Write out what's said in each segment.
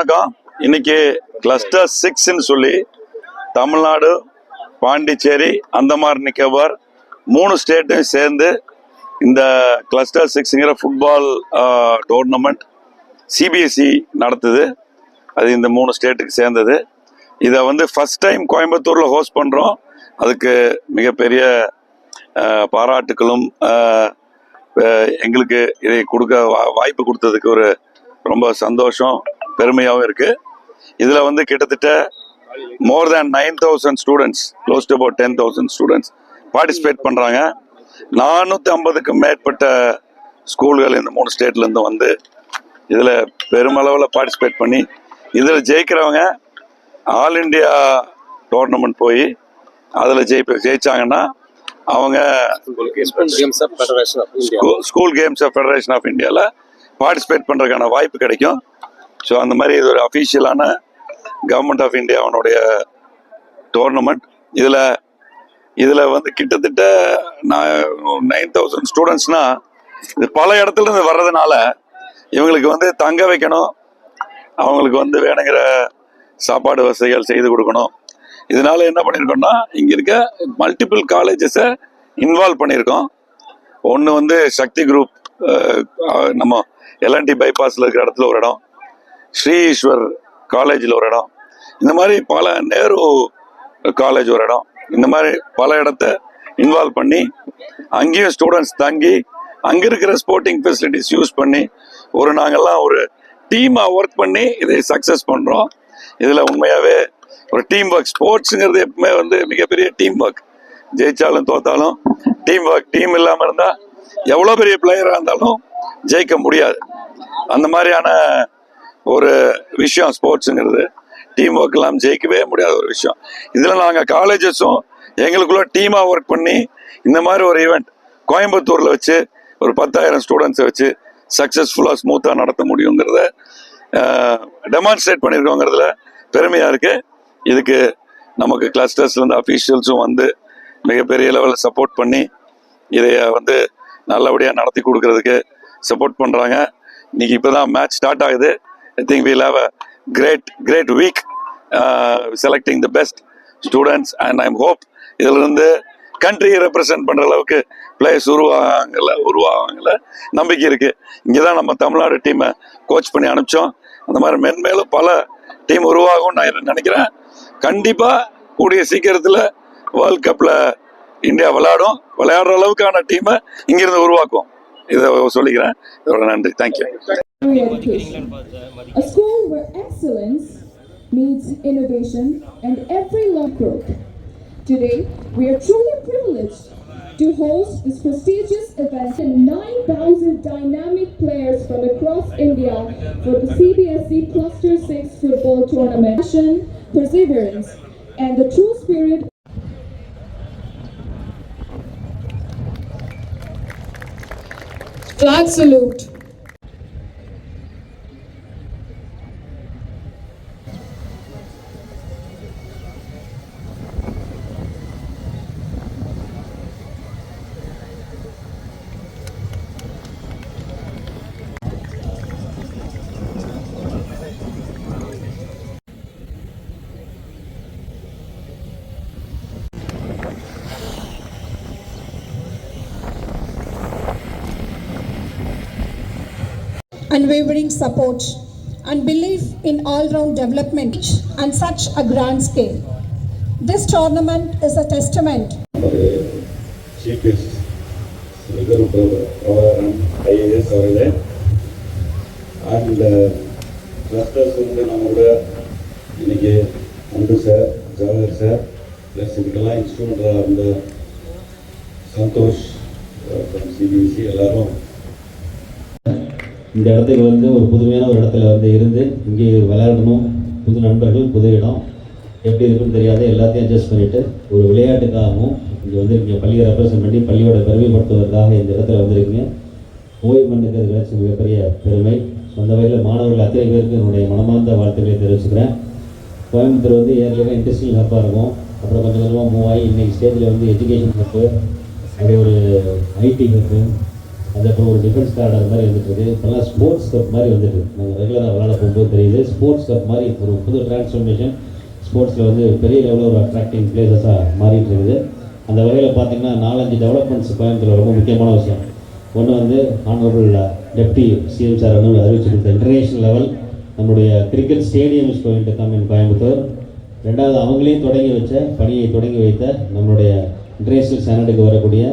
வணக்கம். இன்னைக்கு கிளஸ்டர் சிக்ஸ்ன்னு சொல்லி தமிழ்நாடு பாண்டிச்சேரி அந்தமான் நிக்கோபார் மூணு ஸ்டேட்டையும் சேர்ந்து இந்த கிளஸ்டர் சிக்ஸுங்கிற ஃபுட்பால் டோர்னமெண்ட் சிபிஎஸ்சி நடத்துது. அது இந்த மூணு ஸ்டேட்டுக்கு சேர்ந்தது. இதை வந்து ஃபஸ்ட் டைம் கோயம்புத்தூரில் ஹோஸ்ட் பண்ணுறோம் அதுக்கு மிகப்பெரிய பாராட்டுகளும் பாராட்டுக்களும் எங்களுக்கு இதை கொடுக்க வா- வாய்ப்பு கொடுத்ததுக்கு ஒரு ரொம்ப சந்தோஷம். பெருமையாகவும் இருக்குது இதில் வந்து கிட்டத்தட்ட more than nine thousand students close to about ten thousand students participate பண்ணுறாங்க நானூற்றி ஐம்பதுக்கும் மேற்பட்ட ஸ்கூல்கள் இந்த மூணு ஸ்டேட்லேருந்து வந்து இதில் பெருமளவில் பார்ட்டிசிபேட் பண்ணி இதில் ஜெயிக்கிறவங்க ஆல் இண்டியா டோர்னமெண்ட் போய் அதில் ஜெயிப்ப ஜெயிச்சாங்கன்னா அவங்க ஸ்கூல் கேம்ஸ் ஃபெடரேஷன் ஆஃப் இந்தியாவில் பார்ட்டிசிபேட் பண்ணுறதுக்கான வாய்ப்பு கிடைக்கும். ஸோ அந்த மாதிரி இது ஒரு அஃபீஷியலான கவர்மெண்ட் ஆஃப் இந்தியாவுடைய டோர்னமெண்ட் இதில் இதில் வந்து கிட்டத்தட்ட நான் நைன் தௌசண்ட் ஸ்டூடெண்ட்ஸ்னால் இது பல இடத்துலேருந்து வர்றதுனால இவங்களுக்கு வந்து தங்க வைக்கணும். அவங்களுக்கு வந்து வேணுங்கிற சாப்பாடு வசதிகள் செய்து கொடுக்கணும். இதனால என்ன பண்ணியிருக்கோம்னா இங்கே இருக்க மல்டிபிள் காலேஜஸை இன்வால்வ் பண்ணியிருக்கோம் ஒன்று வந்து சக்தி குரூப் நம்ம எல்என்டி பைபாஸில் இருக்கிற இடத்துல ஒரு இடம். ஸ்ரீஸ்வர் காலேஜில் ஒரு இடம். இந்த மாதிரி பல நேரு காலேஜ் ஒரு இடம். இந்த மாதிரி பல இடத்த இன்வால்வ் பண்ணி அங்கேயும் ஸ்டூடெண்ட்ஸ் தங்கி அங்கே இருக்கிற ஸ்போர்ட்டிங் ஃபெசிலிட்டிஸ் யூஸ் பண்ணி ஒரு நாங்கள்லாம் ஒரு டீமாக ஒர்க் பண்ணி இதை சக்ஸஸ் பண்ணுறோம் இதில் உண்மையாகவே ஒரு டீம் ஒர்க் ஸ்போர்ட்ஸுங்கிறது எப்பவுமே வந்து மிகப்பெரிய டீம் ஒர்க் ஜெயித்தாலும் தோத்தாலும் டீம் ஒர்க் டீம் இல்லாமல் இருந்தால் எவ்வளோ பெரிய பிளேயராக இருந்தாலும் ஜெயிக்க முடியாது. அந்த மாதிரியான ஒரு விஷயம் ஸ்போர்ட்ஸுங்கிறது. டீம் ஒர்க் இல்லாமல் ஜெயிக்கவே முடியாத ஒரு விஷயம். இதில் நாங்கள் காலேஜஸும் எங்களுக்குள்ள டீமாக ஒர்க் பண்ணி இந்த மாதிரி ஒரு ஈவெண்ட் கோயம்புத்தூரில் வச்சு ஒரு பத்தாயிரம் ஸ்டூடெண்ட்ஸை வச்சு சக்ஸஸ்ஃபுல்லாக ஸ்மூத்தாக நடத்த முடியுங்கிறத டெமான்ஸ்ட்ரேட் பண்ணியிருக்கோங்கிறதுல பெருமையாக இருக்குது இதுக்கு நமக்கு கிளஸ்டர்ஸ்லேருந்து அஃபீஷியல்ஸும் வந்து மிகப்பெரிய லெவலில் சப்போர்ட் பண்ணி இதை வந்து நல்லபடியாக நடத்தி கொடுக்கறதுக்கு சப்போர்ட் பண்ணுறாங்க இன்றைக்கி இப்போ தான் மேட்ச் ஸ்டார்ட் ஆகுது. I think we'll have a great great week selecting the best students and I'm hope இதிலிருந்து கண்ட்ரியை ரெப்ரசன்ட் பண்ணுற அளவுக்கு பிளேயர்ஸ் உருவாகல உருவாகல. நம்பிக்கை இருக்குது இங்கே தான் நம்ம தமிழ்நாடு டீமை கோச் பண்ணி அனுப்பிச்சோம். அந்த மாதிரி மென்மேலும் பல டீம் உருவாகும் நான் நினைக்கிறேன். கண்டிப்பாக கூடிய சீக்கிரத்தில் வேர்ல்ட் கப்பில் இந்தியா விளையாடும். விளையாடுற அளவுக்கான டீமை இங்கிருந்து உருவாக்கும். இதை சொல்லிக்கிறேன். இதோட நன்றி. Thank you A school where excellence meets innovation and every love growth. Today, we are truly privileged to host this prestigious event and 9,000 dynamic players from across India for the CBSE Cluster 6 football tournament. Passion, perseverance, and the true spirit Flag salute. unwavering support and belief in all-round development on such a grand scale. This tournament is a testament chief guest சிறுகரு Prabhakaran IAS அவர்களே and clusters வந்து நம்ம கூட இன்னைக்கு அன்பு sir Jawahar sir plus இதுக்கெல்லாம் இன்ஸ்ட்ருமெண்ட்டாக இருந்த Santhosh from CBSE எல்லாரும் இந்த இடத்துக்கு வந்து ஒரு புதுமையான ஒரு இடத்துல வந்து இருந்து இங்கே விளையாடணும். புது நண்பர்கள் புது இடம். எப்படி இருக்குன்னு தெரியாது எல்லாத்தையும் அட்ஜஸ்ட் பண்ணிவிட்டு ஒரு விளையாட்டுக்காகவும் இங்கே வந்து பள்ளியை ரெப்ரசன்ட் பண்ணி பள்ளியோட பெருமைப்படுத்துவதற்காக இந்த இடத்துல வந்திருக்கீங்க. ஓய்வு மண்ணுக்கு கிடைச்ச மிகப்பெரிய பெருமை. அந்த வகையில் மாணவர்கள் அத்தனை பேருக்கு என்னுடைய மனமார்ந்த வாழ்த்துக்களை தெரிவிச்சுக்கிறேன். கோயம்புத்தூர் வந்து ஏற்கனவே இன்ட்ரெஸ்டிங் ஹப்பாக இருக்கும். அப்புறம் கொஞ்சம் கொஞ்சமாக மூவ் ஆகி இன்றைக்கி ஸ்டேஜில் வந்து எஜுகேஷன் ஹப்பு அப்படியே ஒரு ஐடி ஹப்பு அதுக்கப்புறம் ஒரு டிஃபென்ஸ் கார்டர் மாதிரி வந்துட்டுருக்கு இப்போல்லாம் ஸ்போர்ட்ஸ் கப் மாதிரி வந்துட்டு நாங்கள் ரெகுலராக விளாட போகும்போது தெரியுது. ஸ்போர்ட்ஸ் கப் மாதிரி ஒரு புது டிரான்ஸ்ஃபர்மேஷன் ஸ்போர்ட்ஸில் வந்து பெரிய லெவலில் ஒரு அட்ராக்டிங் பிளேசஸாக மாறிட்டு இருக்குது அந்த வகையில் பார்த்தீங்கன்னா நாலஞ்சு டெவலப்மெண்ட்ஸ் கோயம்புத்தூர் ரொம்ப முக்கியமான விஷயம். ஒன்று வந்து ஆனரபிள் டெப்டி சிஎம் சார் வந்து அறிவிச்சு கொடுத்த லெவல் நம்முடைய cricket stadium is going to come in Coimbatore. ரெண்டாவது அவங்களையும் தொடங்கி வச்ச பணியை தொடங்கி வைத்த நம்மளுடைய இன்டர்நேஷ்னல் ஸ்டாண்டர்டுக்கு வரக்கூடிய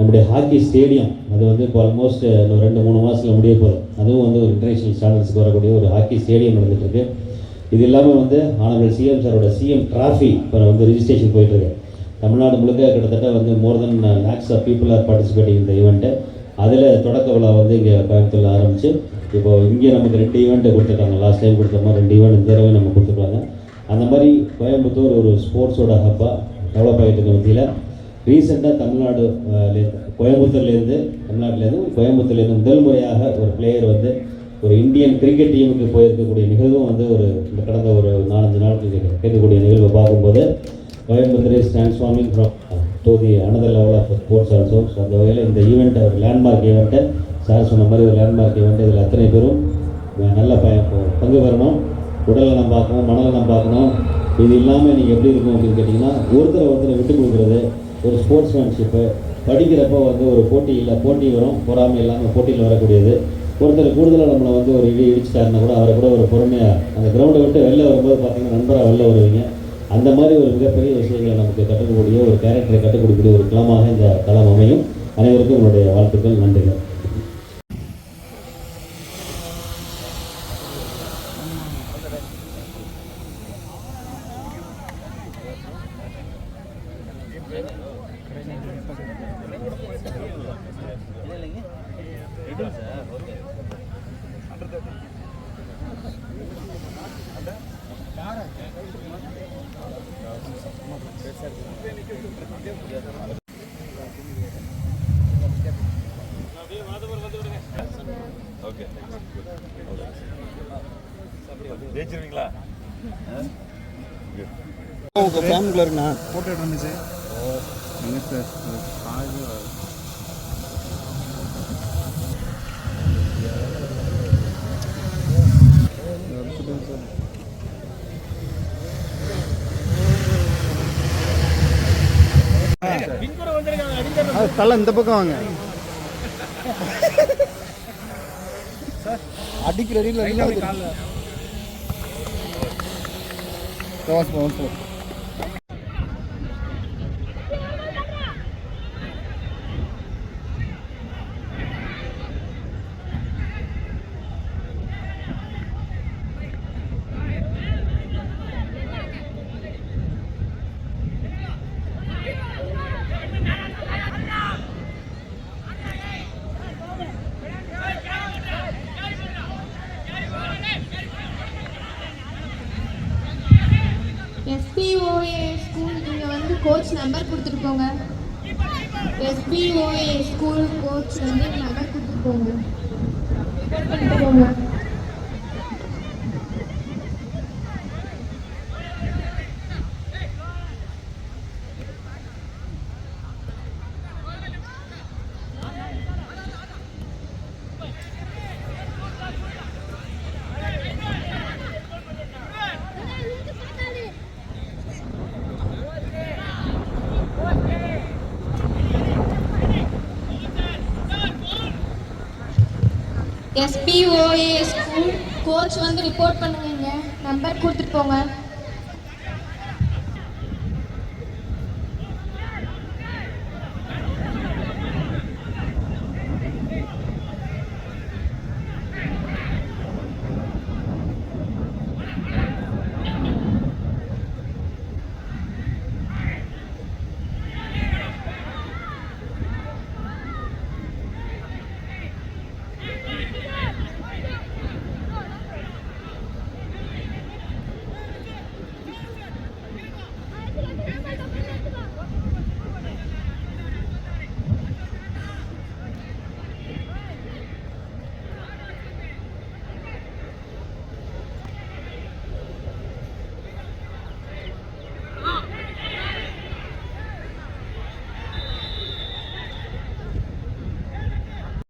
நம்முடைய ஹாக்கி ஸ்டேடியம் அது வந்து இப்போ ஆல்மோஸ்ட் இன்னும் ரெண்டு மூணு மாதத்தில் முடிய போகுது. அதுவும் வந்து ஒரு இன்டர்நேஷ்னல் ஸ்டாண்டர்ட்ஸ்க்கு வரக்கூடிய ஒரு ஹாக்கி ஸ்டேடியம் நடந்துகிட்ருக்கு இது இல்லாமல் வந்து ஆனவர்கள் சிஎம் சாரோட சிஎம் டிராஃபி இப்போ வந்து ரிஜிஸ்ட்ரேஷன் போயிட்டுருக்கு. தமிழ்நாடு முழுக்க கிட்டத்தட்ட வந்து more than lakhs of people are participating இந்த ஈவெண்ட்டு அதில் தொடக்க விழா வந்து இங்கே கோயம்புத்தூரில் ஆரம்பிச்சு இப்போ இங்கே நமக்கு ரெண்டு ஈவெண்ட்டு கொடுத்துருக்காங்க. லாஸ்ட் டைம் கொடுத்த மாதிரி ரெண்டு ஈவெண்ட் இந்த தடவை நம்ம கொடுத்துருக்காங்க அந்த மாதிரி கோயம்புத்தூர் ஒரு ஸ்போர்ட்ஸோட ஹப்பாக டெவலப் ஆகிட்டு இருக்க மத்தியில். ரீசெண்டாக தமிழ்நாடு கோயம்புத்தூர்லேருந்து தமிழ்நாட்டிலேருந்து கோயம்புத்தூர்லேருந்து முதல் முறையாக ஒரு பிளேயர் வந்து ஒரு இந்தியன் கிரிக்கெட் டீமுக்கு போயிருக்கக்கூடிய நிகழ்வும் வந்து ஒரு இந்த கடந்த ஒரு நாலஞ்சு நாளுக்கு கேட்கக்கூடிய நிகழ்வை பார்க்கும்போது Coimbatore is transforming from to the another level of sports also so அந்த வகையில் இந்த ஈவெண்ட்டை ஒரு லேண்ட்மார்க் ஈவெண்ட்டை சார் சொன்ன மாதிரி ஒரு லேண்ட்மார்க் ஈவெண்ட் இதில் அத்தனை பேரும் நல்ல ப பங்கு பெறணும். உடல்நலம் பார்க்கணும் மனநலம் பார்க்கணும். இது இல்லாமல் நீங்கள் எப்படி இருக்கும் அப்படின்னு கேட்டிங்கன்னா ஒருத்தரை ஒருத்தரை விட்டு கொடுக்குறது ஒரு ஸ்போர்ட்ஸ் மேன்ஷிப்பு படிக்கிறப்போ வந்து ஒரு போட்டியில் போட்டி வரும். பொறாமை இல்லாமல் போட்டியில் வரக்கூடியது. ஒருத்தர் கூடுதலாக நம்மளை வந்து ஒரு இடி இடிச்சிட்டாருன்னா கூட அவரை கூட ஒரு பொறுமையாக அந்த கிரவுண்டை விட்டு வெளில வரும்போது பார்த்தீங்கன்னா நண்பராக வெளில வருவீங்க. அந்த மாதிரி ஒரு மிகப்பெரிய விஷயங்களை நமக்கு கற்றுக்கக்கூடிய ஒரு கேரக்டரை கற்றுக் கொடுக்கக்கூடிய ஒரு களமாக இந்த களம் அமையும். அனைவருக்கும் என்னுடைய வாழ்த்துக்கள் நன்றிகள். உங்கள் ஃபேமிலியில் இருக்குண்ணா ஃபோட்டோ இருந்துச்சு தள்ள இந்த பக்கம் வாங்க. அடிக்கிற அடியில் எல்லாம் வாஸ் போ வாஸ் போ எஸ்பிஓஏ ஸ்கூல் நீங்கள் வந்து கோச் நம்பர் கொடுத்துட்டு போங்க. எஸ்பிஓஏ ஸ்கூல் கோச் வந்து நம்பர் கொடுத்துட்டு போங்க. பண்ணிட்டு போங்க. எஸ்பிஓஏ ஸ்கூல் கோச் வந்து ரிப்போர்ட் பண்ணுங்க. நம்பர் கொடுத்துட்டு போங்க.